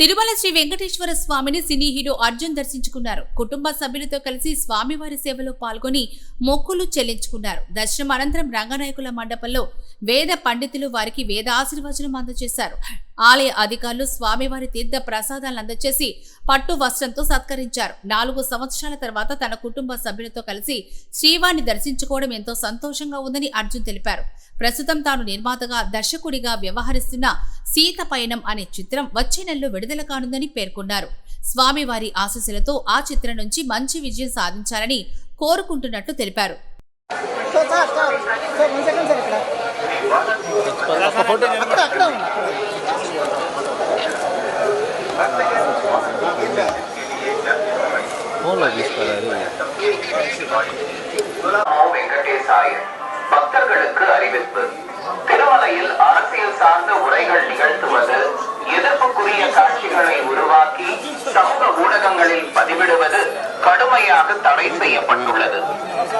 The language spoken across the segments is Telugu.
తిరుమల శ్రీ వెంకటేశ్వర స్వామిని సినీ హీరో అర్జున్ దర్శించుకున్నారు. కుటుంబ సభ్యులతో కలిసి స్వామివారి సేవలో పాల్గొని మొక్కులు చెల్లించుకున్నారు. దర్శనం అనంతరం రంగనాయకుల మండపంలో వేద పండితులు వారికి వేద ఆశీర్వచనం అందజేశారు. ఆలయ అధికారులు స్వామివారి తీర్థ ప్రసాదాలను అందజేసి పట్టు వస్త్రంతో సత్కరించారు. నాలుగు సంవత్సరాల తర్వాత తన కుటుంబ సభ్యులతో కలిసి శ్రీవారిని దర్శించుకోవడం ఎంతో సంతోషంగా ఉందని అర్జున్ తెలిపారు. ప్రస్తుతం తాను నిర్మాతగా దర్శకుడిగా వ్యవహరిస్తున్న సీత పయనం అనే చిత్రం వచ్చే నెలలో విడుదల కానుందని పేర్కొన్నారు స్వామివారి ఆశీస్సులతో ఆ చిత్రం నుంచి మంచి విజయం సాధించాలని కోరుకుంటున్నట్లు తెలిపారు sir sir sir sir one second sir ఇక్కడ అక్కడ అక్కడ ఉన్నా ఫోన్లో తీసుకోవాలి நமோ வெங்கடேசாய பக்தர்களுக்கு அறிவிப்பு திருமலையில் அரசியல் சார்ந்த உரைகள் நிகழ்த்துவது ஊடகங்களில் பதிவிடுவது கடுமையாக தடை செய்யப்பட்டுள்ளது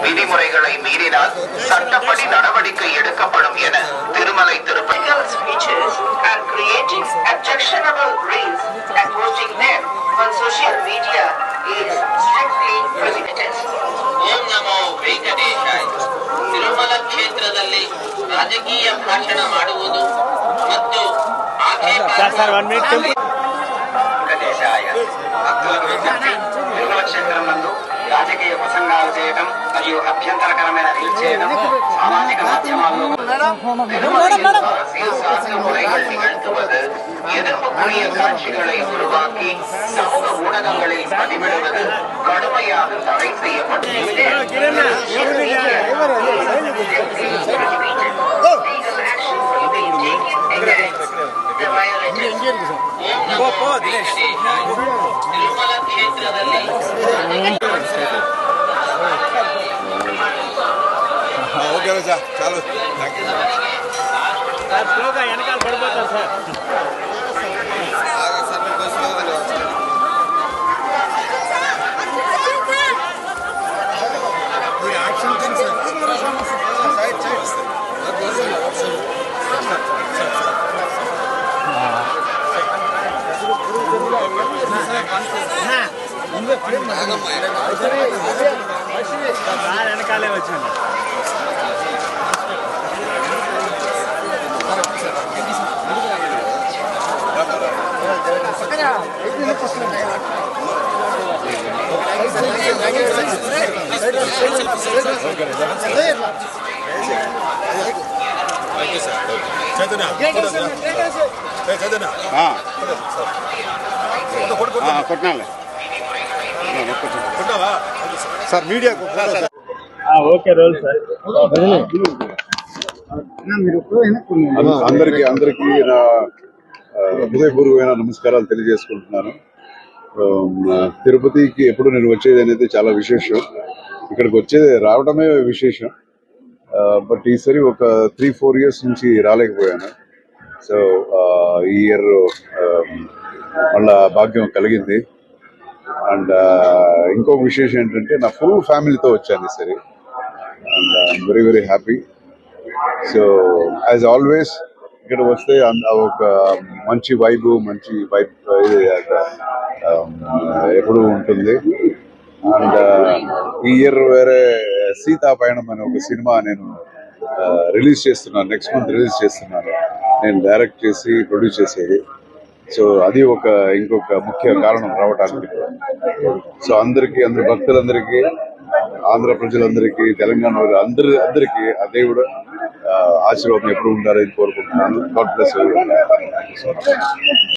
விதிமுறைகளை மீறினால் சட்டப்படி நடவடிக்கை எடுக்கப்படும் என Thirumalai Tirupati speeches and creating objectionable reels and posting them on social media is strictly prohibited. ಓಂ ನಮೋ ವೆಂಕಟೇಶಾಯ ತಿರುಮಲ ಕ್ಷೇತ್ರದಲ್ಲಿ ರಾಜಕೀಯ ಭಾಷಣ ಮಾಡುವುದು ಮತ್ತು ಆಕ್ಷೇಪ వెంకటేశాయ భక్తులకు విజ్ఞప్తి తిరుమల క్షేత్రం నందు రాజకీయ ప్రసంగాలు చేయడం మరియు అభ్యంతరకరమైన రీల్స్ చేయడం సామాజిక మాధ్యమాల్లో திருமலையில் அரசியல் சார்ந்த முறைகள் நிகழ்த்துவது எதிர்ப்புக்குரிய காட்சிகளை உருவாக்கி சமூக ஊடகங்களில் பதிவிடுவது கடுமையாக தடை செய்யப்பட்டுள்ளது ತಿರುಮಲ ಕ್ಷೇತ್ರದಲ್ಲಿ ಓಕೆ ರಜಾ ಚಾಲು ಸರ್ వెనకాలే వచ్చాను కొట్టినాలే. సార్ మీడియాకు ఓకే రోల్ సార్. అందరికీ అందరికీ నా ఆ, హృదయపూర్వకమైన నమస్కారాలు తెలియజేసుకుంటున్నాను. తిరుపతికి ఎప్పుడు నేను వచ్చేది అనేది చాలా విశేషం. ఇక్కడికి వచ్చేది రావడమే విశేషం. బట్ ఈసారి ఒక త్రీ ఫోర్ ఇయర్స్ నుంచి రాలేకపోయాను. సో ఈ ఇయర్ మళ్ళా భాగ్యం కలిగింది. అండ్ ఇంకొక విశేషం ఏంటంటే నా ఫుల్ ఫ్యామిలీతో వచ్చాను ఈసారి. And I'm very very happy so as always ఇక్కడ వస్తే ఒక మంచి వైబ్ మంచి వైబ్ ఎప్పుడు ఉంటుంది. అండ్ ఈ ఇయర్ వేరే సీతా పయణం అనే ఒక సినిమా నేను రిలీజ్ చేస్తున్నాను నెక్స్ట్ మంత్ రిలీజ్ చేస్తున్నాను. నేను డైరెక్ట్ చేసి ప్రొడ్యూస్ చేసేది. సో అది ఒక ఇంకొక ముఖ్య కారణం రావడానికి సో అందరికీ అందరి భక్తులందరికీ ఆంధ్ర ప్రజలందరికీ తెలంగాణ వాళ్ళు అందరి అందరికీ ఆ దేవుడు ఆశీర్వాదం ఎప్పుడు ఉండాలని కోరుకుంటున్నాను. God bless